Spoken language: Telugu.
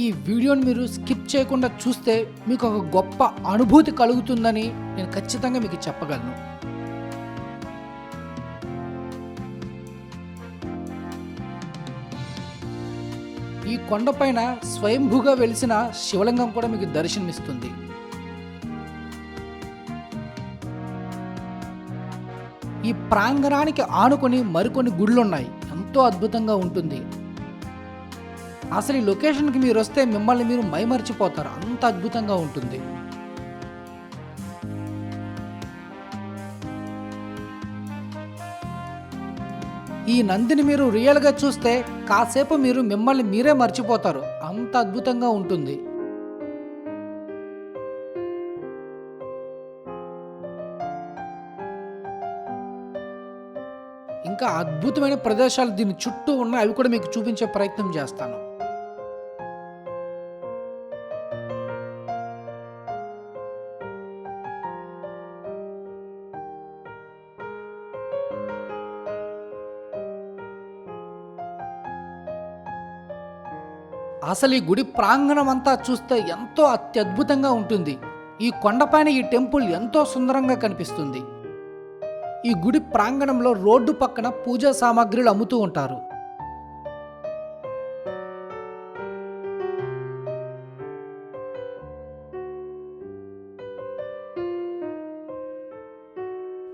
ఈ వీడియోని మీరు స్కిప్ చేయకుండా చూస్తే మీకు ఒక గొప్ప అనుభూతి కలుగుతుందని నేను ఖచ్చితంగా మీకు చెప్పగలను. ఈ కొండపైన స్వయంభూగా వెలిసిన శివలింగం కూడా మీకు దర్శనమిస్తుంది. ఈ ప్రాంగణానికి ఆనుకొని మరికొన్ని గుళ్ళున్నాయి ఎంతో అద్భుతంగా ఉంటుంది. అసలు ఈ లొకేషన్కి మీరు వస్తే మిమ్మల్ని మీరు మైమర్చిపోతారు. అంత అద్భుతంగా ఉంటుంది. ఈ నందిని మీరు రియల్గా చూస్తే కాసేపు మీరు మిమ్మల్ని మీరే మర్చిపోతారు. అంత అద్భుతంగా ఉంటుంది. ఇంకా అద్భుతమైన ప్రదేశాలు దీని చుట్టూ ఉన్నాయి. అవి కూడా మీకు చూపించే ప్రయత్నం చేస్తాను. అసలు ఈ గుడి ప్రాంగణం అంతా చూస్తే ఎంతో అత్యద్భుతంగా ఉంటుంది. ఈ కొండపైన ఈ టెంపుల్ ఎంతో సుందరంగా కనిపిస్తుంది. ఈ గుడి ప్రాంగణంలో రోడ్డు పక్కన పూజా సామాగ్రిలు అమ్ముతూ ఉంటారు.